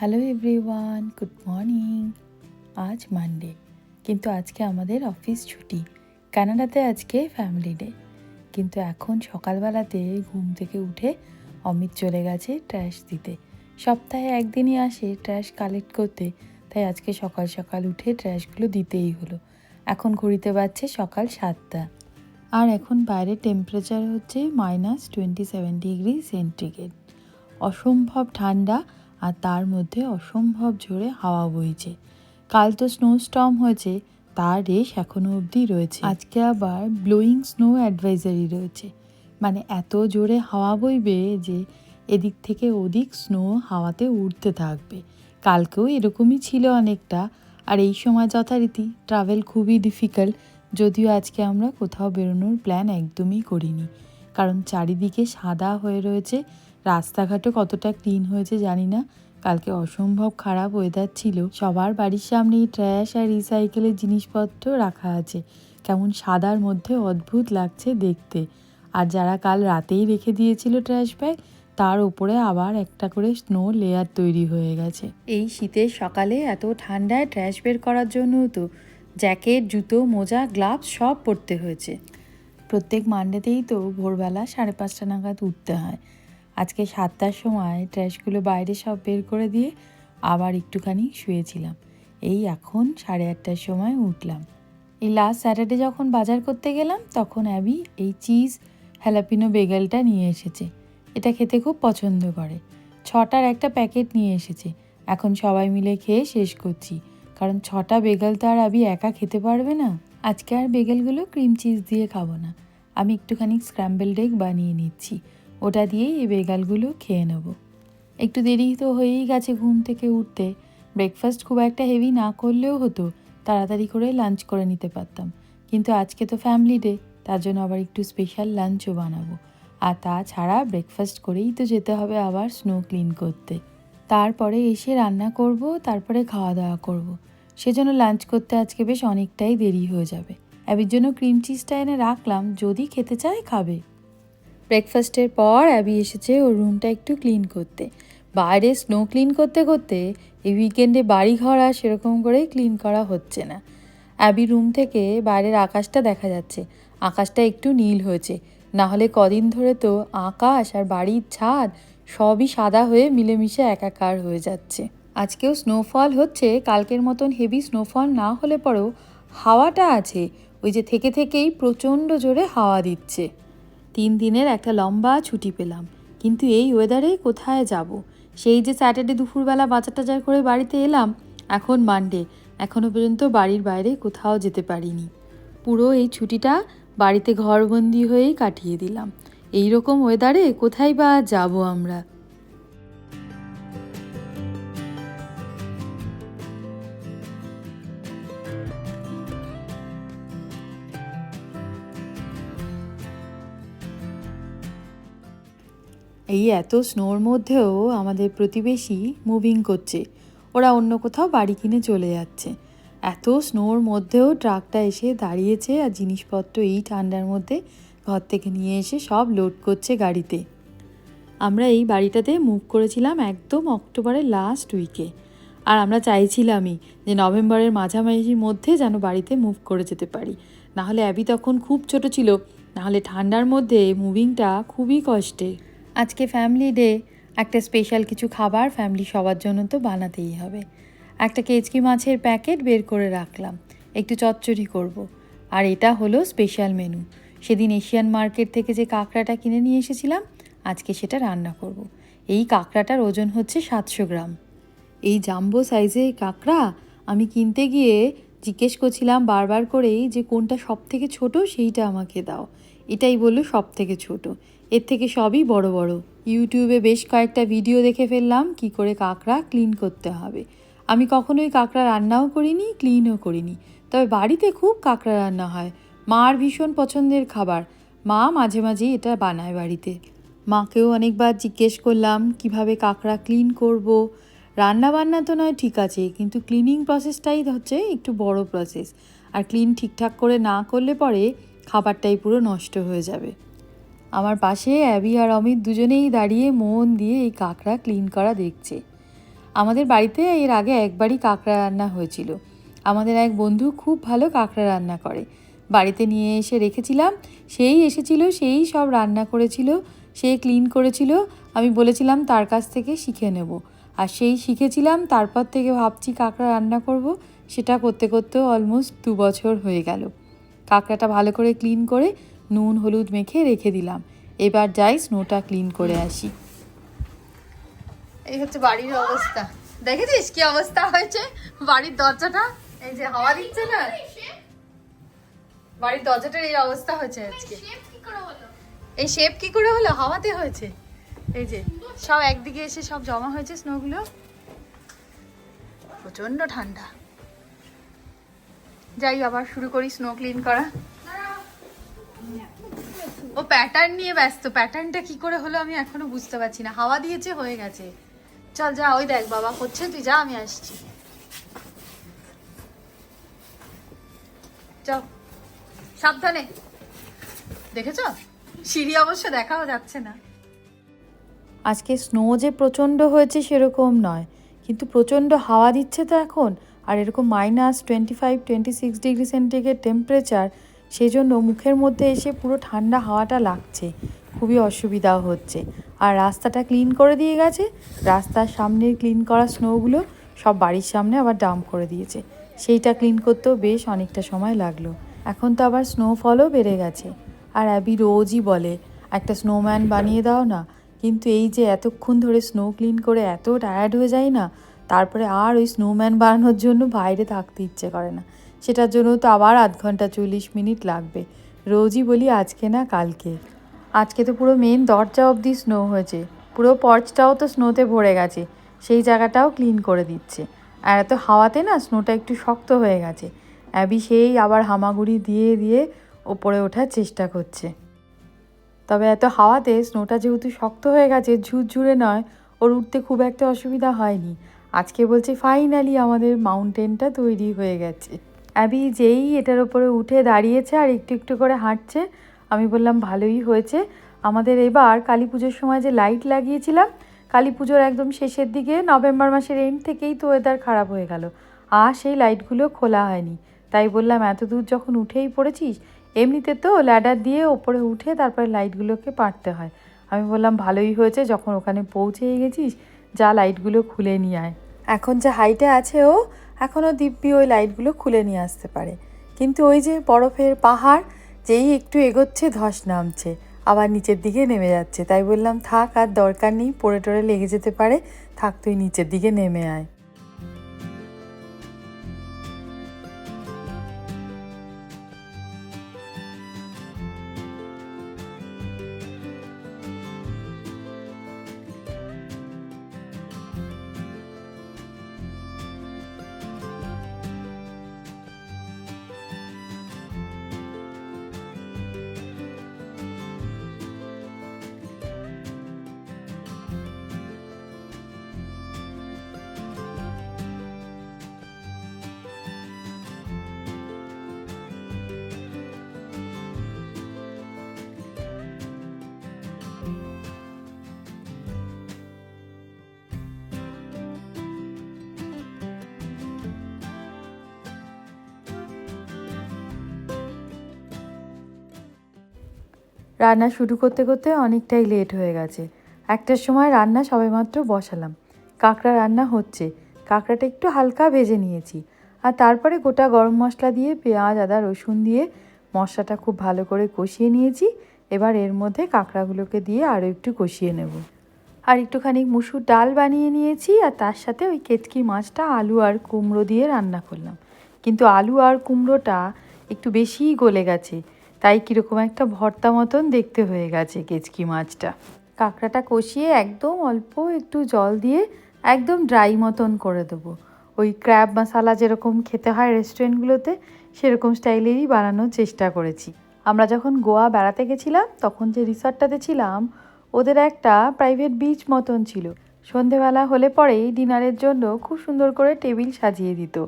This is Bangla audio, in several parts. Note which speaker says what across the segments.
Speaker 1: Hello everyone, good morning. আজ মানডে, কিন্তু আজকে আমাদের অফিস ছুটি। কানাডাতে আজকে ফ্যামিলি ডে। কিন্তু এখন সকালবেলাতে ঘুম থেকে উঠে অমিত চলে গেছে ট্র্যাশ দিতে। সপ্তাহে একদিনই আসে ট্র্যাশ কালেক্ট করতে, তাই আজকে সকাল সকাল উঠে ট্র্যাশগুলো দিতেই হলো। এখন ঘড়িতে বাজছে সকাল সাতটা। আর এখন বাইরের টেম্পারেচার হচ্ছে minus twenty seven degree centigrade অসম্ভব ঠান্ডা আর তার মধ্যে অসম্ভব জোরে হাওয়া বইছে। কাল তো স্নো স্টর্ম হয়েছে, তার রেশ এখনও অবধি রয়েছে। আজকে আবার ব্লোয়িং স্নো অ্যাডভাইজারি রয়েছে। মানে এত জোরে হাওয়া বইবে যে এদিক থেকে ওদিক স্নো হাওয়াতে উঠতে থাকবে। কালকেও এরকমই ছিল অনেকটা, আর এই সময় যথারীতি ট্রাভেল খুবই ডিফিকাল্ট যদিও আজকে আমরা কোথাও বেরোনোর প্ল্যান একদমই করিনি। কারণ চারিদিকে সাদা হয়ে রয়েছে রাস্তাঘাটও কতটা ক্লিন হয়েছে জানি না। কালকে অসম্ভব খারাপ ওয়েদার ছিল। সবার বাড়ির সামনেই ট্র্যাশ আর রিসাইকেলের জিনিসপত্র রাখা আছে। কেমন সাদার মধ্যে অদ্ভুত লাগছে দেখতে। আর যারা কাল রাতেই রেখে দিয়েছিল ট্র্যাশ ব্যাগ তার উপরে আবার একটা করে স্নো লেয়ার তৈরি হয়ে গেছে। এই শীতের সকালে এত ঠান্ডায় ট্র্যাশ বের করার জন্য তো জ্যাকেট জুতো, মোজা গ্লাভস সব পরতে হয়েছে। প্রত্যেক মানডেতেই তো ভোরবেলা সাড়ে পাঁচটা নাগাদ উঠতে হয়। আজকে সাতটার সময় ট্র্যাশগুলো বাইরে সব বের করে দিয়ে আবার একটুখানি শুয়েছিলাম। এই এখন সাড়ে আটটার সময় উঠলাম। এই লাস্ট স্যাটারডে যখন বাজার করতে গেলাম, তখন অ্যাবি এই চিজ হ্যালাপিনো বেগেলটা নিয়ে এসেছে। এটা খেতে খুব পছন্দ করে। ছটার একটা প্যাকেট নিয়ে এসেছে। এখন সবাই মিলে খেয়ে শেষ করছি। কারণ ছটা বেগেল তো আর আবি একা খেতে পারবে না। আজকে আর বেগেলগুলো ক্রিম চিজ দিয়ে খাব না। আমি একটুখানি স্ক্র্যাম্বেল এগ বানিয়ে নিচ্ছি। ওটা দিয়েই এই বেগালগুলো খেয়ে নেব। একটু দেরি তো হয়েই গেছে ঘুম থেকে উঠতে। ব্রেকফাস্ট খুব একটা হেভি না করলেও হতো, তাড়াতাড়ি করে লাঞ্চ করে নিতে পারতাম। কিন্তু আজকে তো ফ্যামিলি ডে তার জন্য আবার একটু স্পেশাল লাঞ্চও বানাবো। আর তাছাড়া ব্রেকফাস্ট করেই তো যেতে হবে আবার স্নো ক্লিন করতে। তারপরে এসে রান্না করব, তারপরে খাওয়া দাওয়া করব। সেজন্য লাঞ্চ করতে আজকে বেশ অনেকটাই দেরি হয়ে যাবে। অ্যাবির জন্য ক্রিম চিজটা এনে রাখলাম, যদি খেতে চায় খাবে। ব্রেকফাস্টের পর অ্যাবি এসেছে ওর রুমটা একটু ক্লিন করতে। বাইরে স্নো ক্লিন করতে করতে এই উইকেন্ডে বাড়ি ঘর আর সেরকম করে ক্লিন করা হচ্ছে না। অ্যাবি রুম থেকে বাইরের আকাশটা দেখা যাচ্ছে। আকাশটা একটু নীল হয়েছে। না হলে কদিন ধরে তো আকাশ আর বাড়ির ছাদ সবই সাদা হয়ে মিলেমিশে একাকার হয়ে যাচ্ছে। আজকেও স্নোফল হচ্ছে, কালকের মতন হেভি স্নোফল না হলে পরেও হাওয়াটা আছে। ওই যে থেকে থেকেই প্রচণ্ড জোরে হাওয়া দিচ্ছে। তিন দিনের একটা লম্বা ছুটি পেলাম। কিন্তু এই ওয়েদারে কোথায় যাব? সেই যে স্যাটারডে দুপুরবেলা বাজার টাজার করে বাড়িতে এলাম, এখন মানডে এখনও পর্যন্ত বাড়ির বাইরে কোথাও যেতে পারিনি। পুরো এই ছুটিটা বাড়িতে ঘরবন্দি হয়েই কাটিয়ে দিলাম। এই রকম ওয়েদারে কোথায় বা যাব আমরা? এই এত স্নোর মধ্যেও আমাদের প্রতিবেশী মুভিং করছে। ওরা অন্য কোথাও বাড়ি কিনে চলে যাচ্ছে। এত স্নোর মধ্যেও ট্রাকটা এসে দাঁড়িয়েছে আর জিনিসপত্র এই ঠান্ডার মধ্যে ঘর থেকে নিয়ে এসে সব লোড করছে গাড়িতে। আমরা এই বাড়িটাতে মুভ করেছিলাম একদম অক্টোবরের লাস্ট উইকে আর আমরা চাইছিলামই যে নভেম্বরের মাঝামাঝির মধ্যে যেন বাড়িতে মুভ করে যেতে পারি। নাহলে অ্যাবি তখন খুব ছোট ছিল, নাহলে ঠান্ডার মধ্যে মুভিংটা খুবই কষ্টে আজকে ফ্যামিলি ডে একটা স্পেশাল কিছু খাবার ফ্যামিলি সবার জন্য তো বানাতেই হবে। একটা কেচকি মাছের প্যাকেট বের করে রাখলাম, একটু চচ্চড়ি করব। আর এটা হলো স্পেশাল মেনু সেদিন এশিয়ান মার্কেট থেকে যে কাঁকড়াটা কিনে নিয়ে এসেছিলাম, আজকে সেটা রান্না করব। এই কাঁকড়াটার ওজন হচ্ছে সাতশো গ্রাম। এই জাম্বো সাইজে কাঁকড়া আমি কিনতে গিয়ে জিজ্ঞেস করছিলাম বারবার করেই যে কোনটা সব থেকে ছোটো, সেইটা আমাকে দাও। এটাই বলল সব থেকে ছোট। এর থেকে সবই বড় বড়। ইউটিউবে বেশ কয়েকটা ভিডিও দেখে ফেললাম, কি করে কাঁকড়া ক্লিন করতে হবে। আমি কখনোই কাঁকড়া রান্নাও করিনি ক্লিনও করিনি। তবে বাড়িতে খুব কাঁকড়া রান্না হয়। মার ভীষণ পছন্দের খাবার। মা মাঝে মাঝেই এটা বানায় বাড়িতে। মাকেও অনেকবার জিজ্ঞেস করলাম, কীভাবে কাঁকড়া ক্লিন করব। রান্না বান্না তো নয়, ঠিক আছে, কিন্তু ক্লিনিং প্রসেসটাই হচ্ছে একটু বড় প্রসেস আর ক্লিন ঠিকঠাক করে না করলে পরে খাবারটাই পুরো নষ্ট হয়ে যাবে। আমার পাশে অ্যাবি আর অমিত দুজনেই দাঁড়িয়ে মন দিয়ে এই কাঁকড়া ক্লিন করা দেখছে। আমাদের বাড়িতে এর আগে একবারই কাঁকড়া রান্না হয়েছিল। আমাদের এক বন্ধু খুব ভালো কাঁকড়া রান্না করে। বাড়িতে নিয়ে এসে রেখেছিলাম, সেই এসেছিল, সেই সব রান্না করেছিল, সে ক্লিন করেছিল। আমি বলেছিলাম, তার কাছ থেকে শিখে নেব। আর সেই শিখেছিলাম, তারপর থেকে ভাবছি কাঁকড়া রান্না করব। সেটা করতে করতেও অলমোস্ট দু বছর হয়ে গেল। কাঁকড়াটা ভালো করে ক্লিন করে নুন হলুদ মেখে রেখে দিলাম। এবার যাই স্নোটা ক্লিন করে আসি। এই হচ্ছে বাড়ির অবস্থা। দেখেছিস কি অবস্থা হয়েছে? বাড়ির দরজাটা এই যে হাওয়া দিচ্ছে না? বাড়ির দরজাটার এই অবস্থা হয়েছে আজকে। এই শেপ কি করে হলো? হাওয়াতে হয়েছে। এই যে সব একদিকে এসে সব জমা হয়েছে স্নোগুলো। প্রচণ্ড ঠান্ডা। যাই আবার শুরু করি স্নো ক্লিন করা। প্যাটার্ন নিয়ে ব্যস্ত। প্যাটার্নটা কি করে হলো আমি এখনও বুঝতে পারছি না। হাওয়া দিয়েছে, হয়ে গেছে। চল যা, ওই দেখ বাবা করছে তুই যা, আমি আসছি। সাবধানে। দেখেছ? সিঁড়ি অবশ্য দেখাও যাচ্ছে না। আজকে স্নো যে প্রচণ্ড হয়েছে সেরকম নয়। কিন্তু প্রচণ্ড হাওয়া দিচ্ছে তো এখন। আর এরকম minus twenty five twenty six degree centigrade temperature সেই জন্য মুখের মধ্যে এসে পুরো ঠান্ডা হাওয়াটা লাগছে। খুবই অসুবিধাও হচ্ছে। আর রাস্তাটা ক্লিন করে দিয়ে গেছে। রাস্তার সামনে ক্লিন করা স্নোগুলো সব বাড়ির সামনে আবার ডাম্প করে দিয়েছে। সেইটা ক্লিন করতেও বেশ অনেকটা সময় লাগল। এখন তো আবার স্নোফলও বেড়ে গেছে। আর অ্যাবি রোজই বলে, একটা স্নোম্যান বানিয়ে দাও না। কিন্তু এই যে এতক্ষণ ধরে স্নো ক্লিন করে এত টায়ার্ড হয়ে যায় না, তারপরে আর ওই স্নোম্যান বানানোর জন্য বাইরে থাকতে ইচ্ছে করে না। সেটার জন্য তো আবার আধ ঘণ্টা চল্লিশ মিনিট লাগবে। রোজই বলি আজকে না কালকে। আজকে তো পুরো মেন দরজা অবধি স্নো হয়েছে। পুরো পর্চটাও তো স্নোতে ভরে গেছে। সেই জায়গাটাও ক্লিন করে দিচ্ছে। আর এত হাওয়াতে না স্নোটা একটু শক্ত হয়ে গেছে। অ্যাবি সেই আবার হামাগুড়ি দিয়ে দিয়ে ওপরে ওঠার চেষ্টা করছে। তবে এত হাওয়াতে স্নোটা যেহেতু শক্ত হয়ে গেছে, ঝুরঝুরে নয়, ওর উঠতে খুব একটা অসুবিধা হয়নি। আজকে বলছে ফাইনালি আমাদের মাউন্টেনটা তৈরি হয়ে গেছে। অ্যাবি যেই এটার ওপরে উঠে দাঁড়িয়েছে আর একটু একটু করে হাঁটছে, আমি বললাম ভালোই হয়েছে। আমাদের এবার কালী পুজোর সময় যে লাইট লাগিয়েছিলাম, কালী পুজোর একদম শেষের দিকে নভেম্বর মাসের এন্ড থেকেই তো ওয়েদার খারাপ হয়ে গেল। আর সেই লাইটগুলো খোলা হয়নি। তাই বললাম এত দূর যখন উঠেই পড়েছিস, এমনিতে তো ল্যাডার দিয়ে ওপরে উঠে তারপরে লাইটগুলোকে পারতে হয়। আমি বললাম ভালোই হয়েছে, যখন ওখানে পৌঁছেই গেছিস, যা লাইটগুলো খুলে নিয়ে আয়। এখন যে হাইটে আছে ও এখনও দিব্যি ওই লাইটগুলো খুলে নিয়ে আসতে পারে। কিন্তু ওই যে বরফের পাহাড়, যেই একটু এগোচ্ছে ধস নামছে, আবার নিচের দিকে নেমে যাচ্ছে। তাই বললাম, থাক, আর দরকার নেই, পড়ে টরে লেগে যেতে পারে। থাক, তুই নিচের দিকে নেমে আয়। রান্না শুরু করতে করতে অনেকটাই লেট হয়ে গেছে। একটার সময় রান্না সবেমাত্র বসালাম। কাঁকড়া রান্না হচ্ছে। কাঁকড়াটা একটু হালকা ভেজে নিয়েছি। আর তারপরে গোটা গরম মশলা দিয়ে পেঁয়াজ, আদা, রসুন দিয়ে মশলাটা খুব ভালো করে কষিয়ে নিয়েছি। এবার এর মধ্যে কাঁকড়াগুলোকে দিয়ে আরও একটু কষিয়ে নেব। আর একটুখানি মুসুর ডাল বানিয়ে নিয়েছি আর তার সাথে ওই কেতকি মাছটা আলু আর কুমড়ো দিয়ে রান্না করলাম। কিন্তু আলু আর কুমড়োটা একটু বেশিই গলে গেছে। তাই কীরকম একটা ভর্তা মতন দেখতে হয়ে গেছে কেচকি মাছটা। কাঁকড়াটা কষিয়ে একদম অল্প একটু জল দিয়ে একদম ড্রাই মতন করে দেবো। ওই ক্র্যাব মশালা যেরকম খেতে হয় রেস্টুরেন্টগুলোতে সেরকম স্টাইলেরই বানানোর চেষ্টা করেছি। আমরা যখন গোয়া বেড়াতে গেছিলাম, তখন যে রিসর্টটাতে ছিলাম, ওদের একটা প্রাইভেট বিচ মতন ছিল। সন্ধেবেলা হলে পরেই ডিনারের জন্য খুব সুন্দর করে টেবিল সাজিয়ে দিত।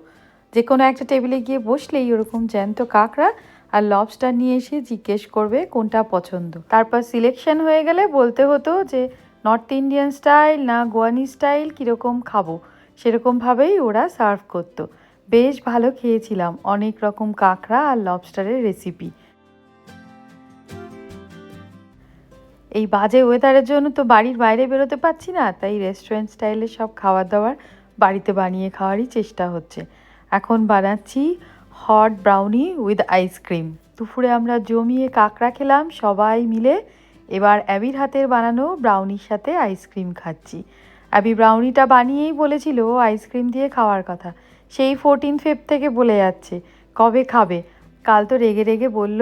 Speaker 1: যে কোনো একটা টেবিলে গিয়ে বসলেই ওরকম জ্যান্ত কাঁকড়া আর লবস্টার নিয়ে এসে জিজ্ঞেস করবে কোনটা পছন্দ। তারপর সিলেকশন হয়ে গেলে বলতে হতো যে নর্থ ইন্ডিয়ান স্টাইল না গোয়ানি স্টাইল কীরকম খাব? সেরকমভাবেই ওরা সার্ভ করতো। বেশ ভালো খেয়েছিলাম, অনেক রকম কাঁকড়া আর লবস্টারের রেসিপি এই বাজে ওয়েদারের জন্য তো বাড়ির বাইরে বেরোতে পারছি না, তাই রেস্টুরেন্ট স্টাইলের সব খাবার দাবার বাড়িতে বানিয়ে খাওয়ারই চেষ্টা হচ্ছে। এখন বানাচ্ছি হট ব্রাউনি উইথ আইসক্রিম দুপুরে আমরা জমিয়ে কাঁকড়া খেলাম, সবাই মিলে এবার অ্যাবির হাতের বানানো ব্রাউনির সাথে আইসক্রিম খাচ্ছি। অ্যাবি ব্রাউনিটা বানিয়েই বলেছিল আইসক্রিম দিয়ে খাওয়ার কথা। সেই ফোরটিন ফেব থেকে বলে যাচ্ছে, কবে খাবে? কাল তো রেগে রেগে বলল,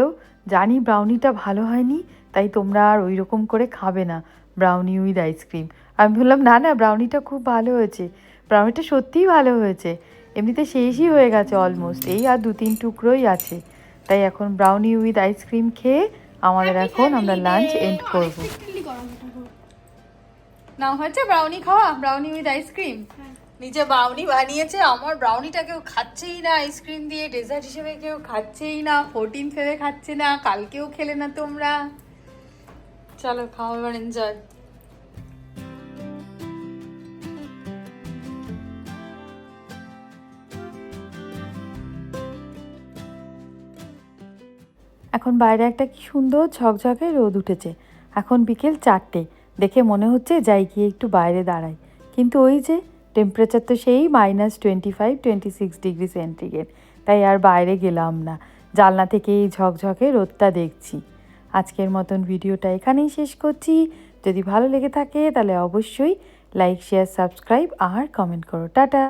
Speaker 1: জানি ব্রাউনিটা ভালো হয়নি, তাই তোমরা আর ওই রকম করে খাবে না ব্রাউনি উইথ আইসক্রিম আমি বললাম, না না, ব্রাউনিটা খুব ভালো হয়েছে। ব্রাউনিটা সত্যিই ভালো হয়েছে। এমনিতে শেষই হয়ে গেছে অলমোস্ট এই আর দু তিন টুকরোই আছে। তাই এখন ব্রাউনি উইথ আইসক্রিম খেয়ে আমাদের এখন আমরা লাঞ্চ এন্ড করব।
Speaker 2: না হয়েছে ব্রাউনি খাওয়া? ব্রাউনি উইথ আইসক্রিম নিজে ব্রাউনি বানিয়েছে আমার ব্রাউনিটা কেউ খাচ্ছেই না। আইসক্রিম দিয়ে ডেজার্ট হিসেবে কেউ খাচ্ছেই না। ফোরটিন ফেবে খাচ্ছে না। কালকেও খেলে না তোমরা। চলো খাওয়া এবার এনজয়
Speaker 1: এখন বাইরে একটা কি সুন্দর ঝকঝকে রোদ উঠেছে। এখন বিকেল চারটে। দেখে মনে হচ্ছে যাই গিয়ে একটু বাইরে দাঁড়াই। কিন্তু ওই যে টেম্পারেচার তো সেই minus twenty five twenty six degree centigrade তাই আর বাইরে গেলাম না। জানলা থেকে এই ঝকঝকে রোদটা দেখছি। আজকের মতন ভিডিওটা এখানেই শেষ করছি। যদি ভালো লেগে থাকে তাহলে অবশ্যই লাইক শেয়ার সাবস্ক্রাইব আর কমেন্ট করো। টাটা!